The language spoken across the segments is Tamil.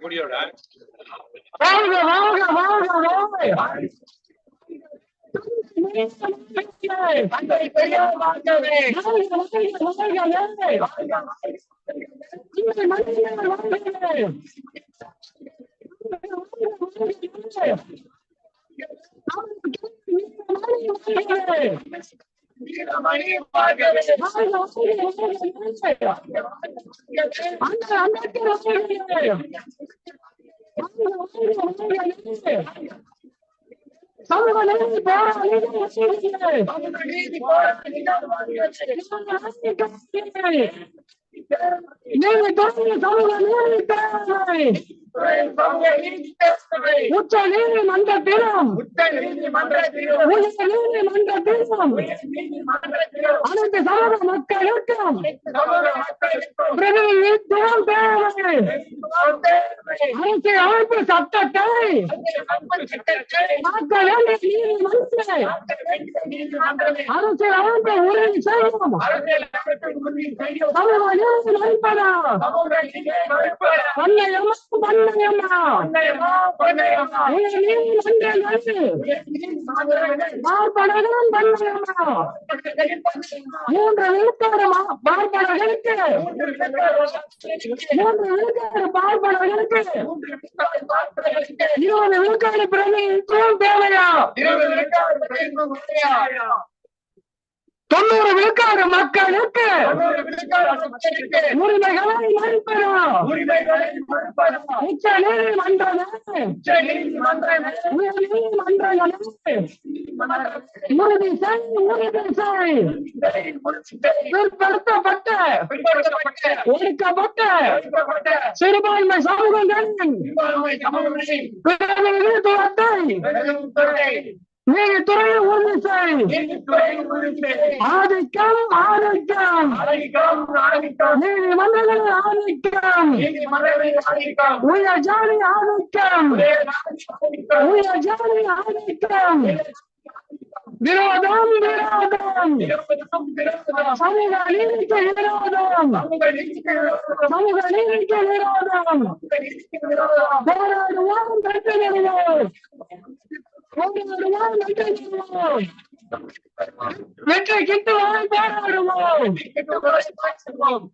முடியோட வாழ்க வாழ்க I'm not gonna Never die, never die, the die. மனிதர் வாழ்கவே சமூக நீதி போராளி நீதி தொடர்ந்து சமூக நீதி தேவை உச்ச நீதிமன்றத்திலும் உயர் நீதிமன்றத்திலும் அனைத்து சமூக மக்களுக்கும் பிரதிநிதித்துவம் தேவை அரசியல் அமைப்பு சட்டத்தை மாற்ற வேண்டிய நீதிமன்றம் அரசியல் அமைப்பை உறுதி செய்யும் சமூக நீதி மறுப்பதா பண்ணையமா பண்ணையமா உயர் நீதிமன்றங்கள் மார்படகளும் மூன்று விழுக்காடு பார்ப்பனர்களுக்கு மூன்று விழுக்காடு பார்ப்பனர்களுக்கு இருபது விழுக்காடு பிரதிநிதித்துவம் தேவையா? தொண்ணூறு விழுக்காடு மக்களுக்கு உரிமைகளை மறுப்பதா உச்ச நீதிமன்றமே. உயர் நீதிமன்றங்களே. உறுதி செய் உறுதி செய். பிற்படுத்தப்பட்ட ஒடுக்கப்பட்ட சிறுபான்மை சமூகங்களின் நீதித்துறையை உறுதி ஆதிக்கம் ஆதிக்கம் நீதிமன்றங்களை ஆதிக்கம் உயர் ஜாதி ஆதிக்கம் உயர் ஜாதி ஆதிக்கம் விரோதம் விரோதம் சமூக நீதிக்கு விரோதம் சமூக நீதிக்கு விரோதம் போராடுவோம் வெற்றி Richard, get the line out of! Get the line out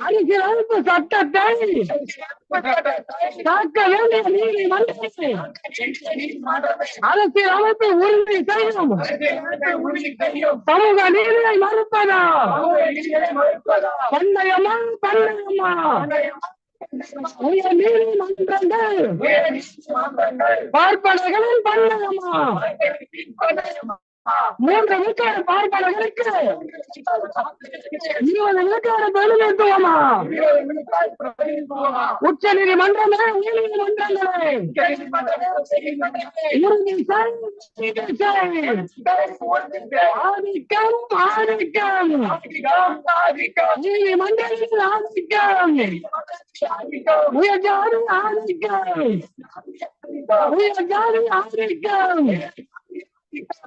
அழிக்கிறப்பு சட்டத்தை காக்க வேண்டிய நீதி மன்றத்தை அரசியல் அமைப்பை உறுதி செய்யும் சமூக நீதியை மறுப்பதா? பந்தயமாக பார்ப்பனர்களின் பண்டையம்மா மூன்று விழுக்காடு பார்ப்பனர்களுக்கு இருபது விழுக்காடு பிரதிநிதித்துவமா உச்ச நீதிமன்றமே உயர்நீதிமன்றங்களே ஆதிக்கம் ஆதிக்கம். நீதிமன்றத்தில் ஆதிக்கம். ஆதிக்கம். ஆதிக்கம்.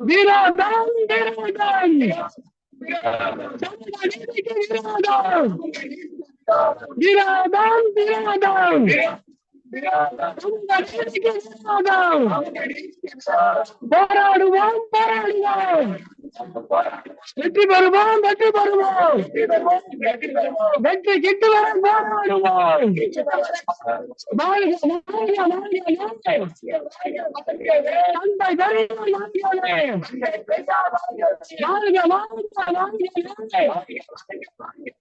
விரோதம் விரோதம் சமூக நீதிக்கு விரோதம் விரோதம் விரோதம் சமூக நீதிக்கு விரோதம் போராடுவோம் போராடுவோம் வெற்றி பெறுவோம் வெற்றி பெறுவோம் வெற்றி கிட்டு வர போராடுவோம் வாழ்க, வாழ்க, வாழ்க, வாழ்க.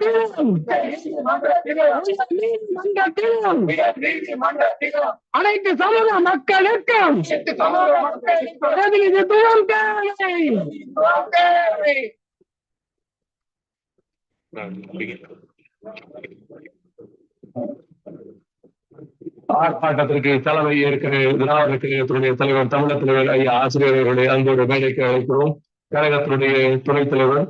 பெரியோர் வாழ்கவே. வாழ்க, அனைத்து சமூக மக்களுக்கும் பிரதிநிதித்துவம் தேவை ஆர்ப்பாட்டத்திற்கு தலைமை ஏற்கிற திராவிட கழகத்தினுடைய தலைவர் தமிழக தலைவர் ஐயா ஆசிரியர் அன்போடு மேடைக்கு அழைக்கிறோம் கழகத்தினுடைய துணைத் தலைவர்